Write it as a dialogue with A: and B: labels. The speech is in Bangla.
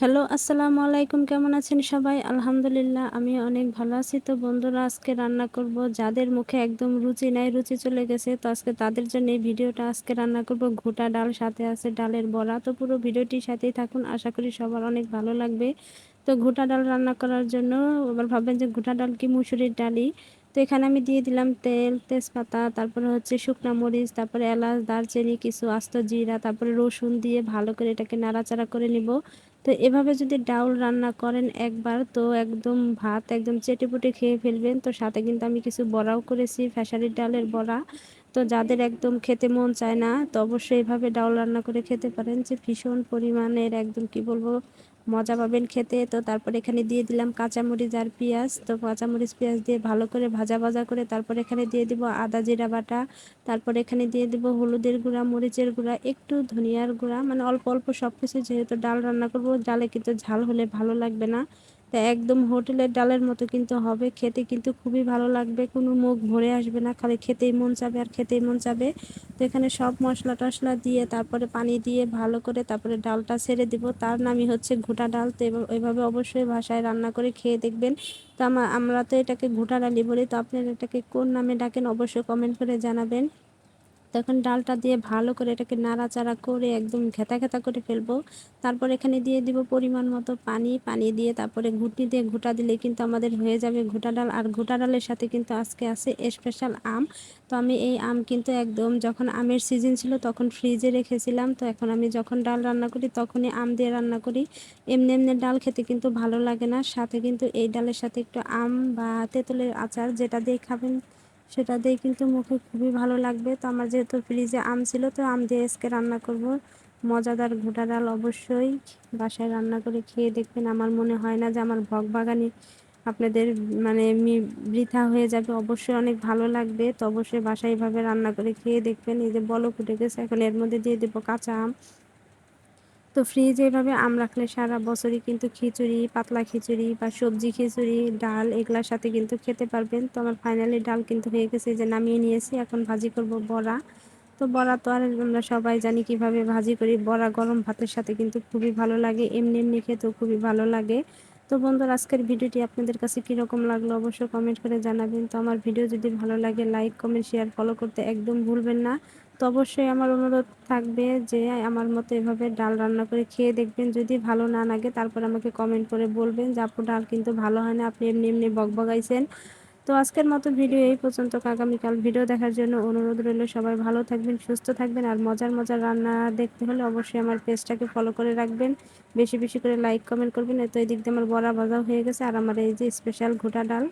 A: হ্যালো, আসসালামু আলাইকুম। কেমন আছেন সবাই? আলহামদুলিল্লাহ আমি অনেক ভালো আছি। তো বন্ধুরা, আজকে রান্না করব। যাদের মুখে একদম রুচি নাই, রুচি চলে গেছে, তো আজকে তাদের জন্য এই ভিডিওটা আজকে রান্না করব। ঘোটা ডাল, সাথে আছে ডালের বড়া। তো পুরো ভিডিওটির সাথেই থাকুন, আশা করি সবার অনেক ভালো লাগবে। তো ঘোটা ডাল রান্না করার জন্য আবার ভাববেন যে ঘোটা ডাল কি মুসুরির ডালই? তো এখানে আমি দিয়ে দিলাম তেল, তেজপাতা, তারপরে হচ্ছে শুকনা মরিচ, তারপরে এলাচ, দারচিনি, কিছু আস্ত জিরা, তারপরে রসুন দিয়ে ভালো করে এটাকে নাড়াচাড়া করে নিব। তো এভাবে যদি ডাউল রান্না করেন একবার, তো একদম ভাত একদম চেটেপুটে খেয়ে ফেলবেন। তো সাথে কিন্তু আমি কিছু বড়াও করেছি ফ্যাসারির ডালের বড়া। তো যাদের একদম খেতে মন চায় না, তো অবশ্যই এভাবে ডাউল রান্না করে খেতে পারেন। যে ভীষণ পরিমাণের একদম কি বলব মজা পাবেন খেতে। তো তারপর এখানে দিয়ে দিলাম কাঁচামরিচ আর পেঁয়াজ। তো কাঁচামরিচ, পেঁয়াজ দিয়ে ভালো করে ভাজা ভাজা করে তারপর এখানে দিয়ে দিব আদা জিরা বাটা। তারপর এখানে দিয়ে দিব হলুদের গুঁড়া, মরিচের গুঁড়া, একটু ধনিয়ার গুঁড়া। মানে অল্প অল্প সব কিছু যেহেতু ডাল রান্না করব, ডালে কিন্তু ঝাল হলে ভালো লাগবে না। তা একদম হোটেলের ডালের মতো কিন্তু হবে, খেতে কিন্তু খুবই ভালো লাগবে, কোনো মুখ ভরে আসবে না, খালি খেতেই মন চাবে আর খেতেই মন চাবে। তো এখানে সব মশলা টশলা দিয়ে তারপরে পানি দিয়ে ভালো করে তারপরে ডালটা ছেড়ে দিব, তার নামই হচ্ছে ঘোটা ডাল। তো এভাবে অবশ্যই ভাষায় রান্না করে খেয়ে দেখবেন। তো আমরা তো এটাকে ঘোটা ডালি বলি, তো আপনারা এটাকে কোন নামে ডাকেন অবশ্যই কমেন্ট করে জানাবেন। তখন ডালটা দিয়ে ভালো করে এটাকে নাড়াচাড়া করে একদম ঘেতা ঘেতা করে ফেলব। তারপর এখানে দিয়ে দিব পরিমাণ মতো পানি। পানি দিয়ে তারপরে ঘুটনি দিয়ে ঘুটা দিলে কিন্তু আমাদের হয়ে যাবে ঘুটা ডাল। আর ঘুটা ডালের সাথে কিন্তু আজকে আছে স্পেশাল আম। তো আমি এই আম কিন্তু একদম যখন আমের সিজন ছিল তখন ফ্রিজে রেখেছিলাম। তো এখন আমি যখন ডাল রান্না করি তখনই আম দিয়ে রান্না করি। এমনি এমনি ডাল খেতে কিন্তু ভালো লাগে না। সাথে কিন্তু এই ডালের সাথে একটু আম বা তেঁতুলের আচার যেটা দিয়ে খাবেন সেটা দিয়ে কিন্তু মুখে খুবই ভালো লাগবে। তো আমার যেহেতু ফ্রিজে আম ছিল, তো আম দিয়ে আজকে রান্না করব। মজাদার ঘোটা ডাল অবশ্যই বাসায় রান্না করে খেয়ে দেখবেন। আমার মনে হয় না যে আমার ভগ বাগানি আপনাদের মানে বৃথা হয়ে যাবে। অবশ্যই অনেক ভালো লাগবে। তো অবশ্যই বাসায় এভাবে রান্না করে খেয়ে দেখবেন। এই যে বলক উঠে গেছে, এখন এর মধ্যে দিয়ে দেবো কাঁচা আম। তো ফ্রিজে এভাবে আম রাখলে সারা বছরই কিন্তু খিচুড়ি, পাতলা খিচুড়ি বা সবজি খিচুড়ি, ডাল এগুলোর সাথে কিন্তু খেতে পারবেন। তো আমার ফাইনালি ডাল কিন্তু হয়ে গেছে যে নামিয়ে নিয়েছি। এখন ভাজি করব বড়া। তো বড়া তো আর আমরা সবাই জানি কীভাবে ভাজি করি। বড়া গরম ভাতের সাথে কিন্তু খুবই ভালো লাগে, এমনি এমনি খেতেও খুবই ভালো লাগে। তো বন্ধুরা, আজকের ভিডিওটি আপনাদের কাছে কীরকম লাগল অবশ্যই কমেন্ট করে জানাবেন। তো আমার ভিডিও যদি ভালো লাগে লাইক কমেন্ট শেয়ার ফলো করতে একদম ভুলবেন না। তো অবশ্যই আমার অনুরোধ থাকবে যে আমার মতো এভাবে ডাল রান্না করে খেয়ে দেখবেন। যদি ভালো না লাগে, তারপর আমাকে কমেন্ট করে বলবেন যে, আপু, ডাল কিন্তু ভালো হয় না, আপনি এমনি এমনি বকবগাইছেন তো আজকের মতো ভিডিও এই পর্যন্ত। আগামীকাল ভিডিও দেখার জন্য অনুরোধ রইল, সবাই ভালো থাকবেন, সুস্থ থাকবেন আর মজার মজার রান্না দেখতে হলে অবশ্যই আমার পেজটাকে ফলো করে রাখবেন। বেশি বেশি করে লাইক কমেন্ট করবেন। তো এই দিক দিয়ে আমার বড়া বাজাও হয়ে গেছে আর আমার এই যে স্পেশাল ঘোটা ডাল।